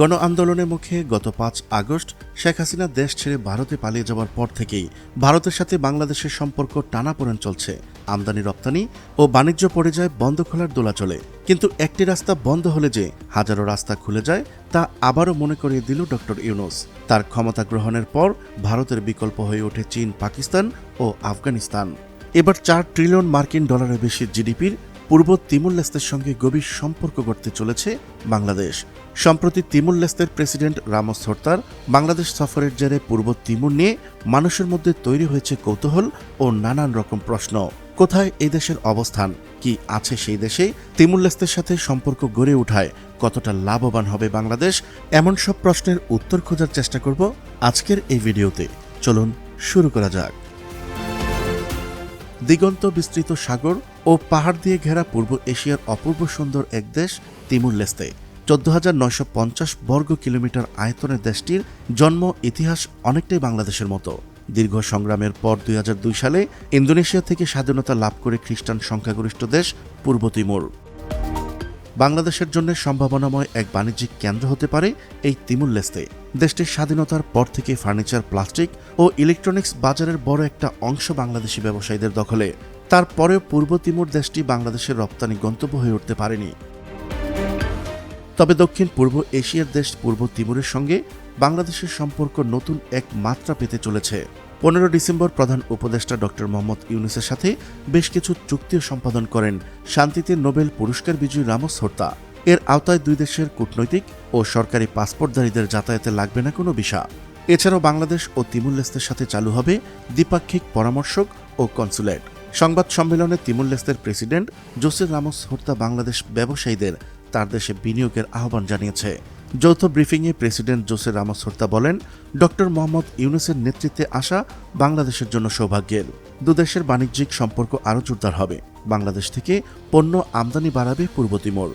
গণ আন্দোলনের মুখে গত পাঁচ আগস্ট শেখ হাসিনা দেশ ছেড়ে ভারতে পালিয়ে যাওয়ার পর থেকেই ভারতের সাথে বাংলাদেশের সম্পর্ক টানাপোড়েন চলছে। আমদানি, রপ্তানি ও বাণিজ্য পড়ে যায় বন্ধ খোলার দোলাচলে কিন্তু একটি রাস্তা বন্ধ হলে যে হাজারো রাস্তা খুলে যায়, তা আবারও মনে করিয়ে দিল ডক্টর ইউনুস। তার ক্ষমতা গ্রহণের পর ভারতের বিকল্প হয়ে ওঠে চীন, পাকিস্তান ও আফগানিস্তান। এবার চার ট্রিলিয়ন মার্কিন ডলারের বেশি জিডিপির পূর্ব তিমুর লেস্তের সঙ্গে গভীর সম্পর্ক গড়তে চলেছে বাংলাদেশ। সম্প্রতি তিমুর লেস্তের প্রেসিডেন্ট রামোস হর্তার বাংলাদেশ সফরের জেরে পূর্ব তিমুর নিয়ে মানুষের মধ্যে তৈরি হয়েছে কৌতূহল ও নানান রকম প্রশ্ন। কোথায় এই দেশের অবস্থান? কি আছে সেই দেশে? তিমুর লেস্তের সাথে সম্পর্ক গড়ে ওঠায় কতটা লাভবান হবে বাংলাদেশ? এমন সব প্রশ্নের উত্তর খোঁজার চেষ্টা করব আজকের এই ভিডিওতে। চলুন শুরু করা যাক। দিগন্ত বিস্তৃত সাগর ও পাহাড় দিয়ে ঘেরা পূর্ব এশিয়ার অপূর্ব সুন্দর এক দেশ তিমুর লেস্তে। চোদ্দ হাজার নয়শো পঞ্চাশ বর্গ কিলোমিটার আয়তনের দেশটির জন্ম ইতিহাস অনেকটাই বাংলাদেশের মতো। দীর্ঘ সংগ্রামের পর দুই হাজার দুই সালে ইন্দোনেশিয়া থেকে স্বাধীনতা লাভ করে খ্রিস্টান সংখ্যাগরিষ্ঠ দেশ পূর্ব তিমুর। বাংলাদেশের জন্য সম্ভাবনাময় এক বাণিজ্যিক কেন্দ্র হতে পারে এই তিমুর লেস্তে। দেশটির স্বাধীনতার পর থেকে ফার্নিচার, প্লাস্টিক ও ইলেকট্রনিক্স বাজারের বড় একটা অংশ বাংলাদেশি ব্যবসায়ীদের দখলে। তারপরেও পূর্ব তিমুর দেশটি বাংলাদেশের রপ্তানি গন্তব্য হয়ে উঠতে পারেনি। তবে দক্ষিণ পূর্ব এশিয়ার দেশ পূর্ব তিমুরের সঙ্গে বাংলাদেশের সম্পর্ক নতুন এক মাত্রা পেতে চলেছে। পনেরো ডিসেম্বর প্রধান উপদেষ্টা ডক্টর মোহাম্মদ ইউনুসের সাথে বেশ কিছু চুক্তিও সম্পাদন করেন শান্তিতে নোবেল পুরস্কার বিজয়ী রামোস হর্তা। এর আওতায় দুই দেশের কূটনৈতিক ও সরকারি পাসপোর্টধারীদের যাতায়াতে লাগবে না কোনো ভিসা। এছাড়াও বাংলাদেশ ও তিমুর লেস্তের সাথে চালু হবে দ্বিপাক্ষিক পরামর্শক ও কনসুলেট। সংবাদ সম্মেলনে Timor লেস্তের president Joseph Ramos Horta Bangladesh ব্যবসায়ীদের তার দেশে বিনিয়োগের আহ্বান জানিয়েছে। যৌথ ব্রিফিংয়ে প্রেসিডেন্ট জোসে রামোস হর্তা বলেন, ডক্টর মোহাম্মদ ইউনুসের নেতৃত্বে আসা বাংলাদেশের জন্য সৌভাগ্যের। দুদেশের বাণিজ্যিক সম্পর্ক আরও জোরদার হবে। বাংলাদেশ থেকে পণ্য আমদানি বাড়াবে পূর্ব তিমোর।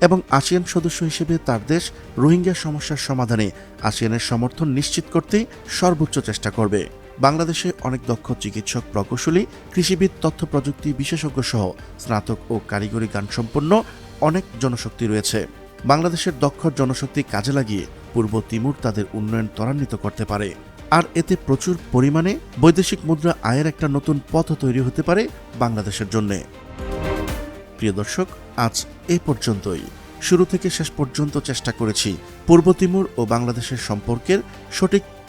এবং আসিয়ান সদস্য হিসেবে তার দেশ রোহিঙ্গা সমস্যার সমাধানে আসিয়ানের সমর্থন নিশ্চিত করতে সর্বোচ্চ চেষ্টা করবে। বাংলাদেশে অনেক দক্ষ চিকিৎসক প্রকৌশলী, কৃষিবিদ, তথ্য প্রযুক্তি বিশেষজ্ঞ সহ স্নাতক ও কারিগরি গান সম্পন্ন অনেক জনশক্তি রয়েছে। বাংলাদেশের দক্ষ জনশক্তি কাজে লাগিয়ে পূর্ব তিমুর তাদের উন্নয়ন ত্বরান্বিত করতে পারে। আর এতে প্রচুর পরিমাণে বৈদেশিক মুদ্রা আয়ের একটা নতুন পথ তৈরি হতে পারে বাংলাদেশের জন্যে। প্রিয় দর্শক, আজ এ পর্যন্তই। শুরু থেকে শেষ পর্যন্ত চেষ্টা করেছি পূর্ব তিমুর ও বাংলাদেশের সম্পর্কের সঠিক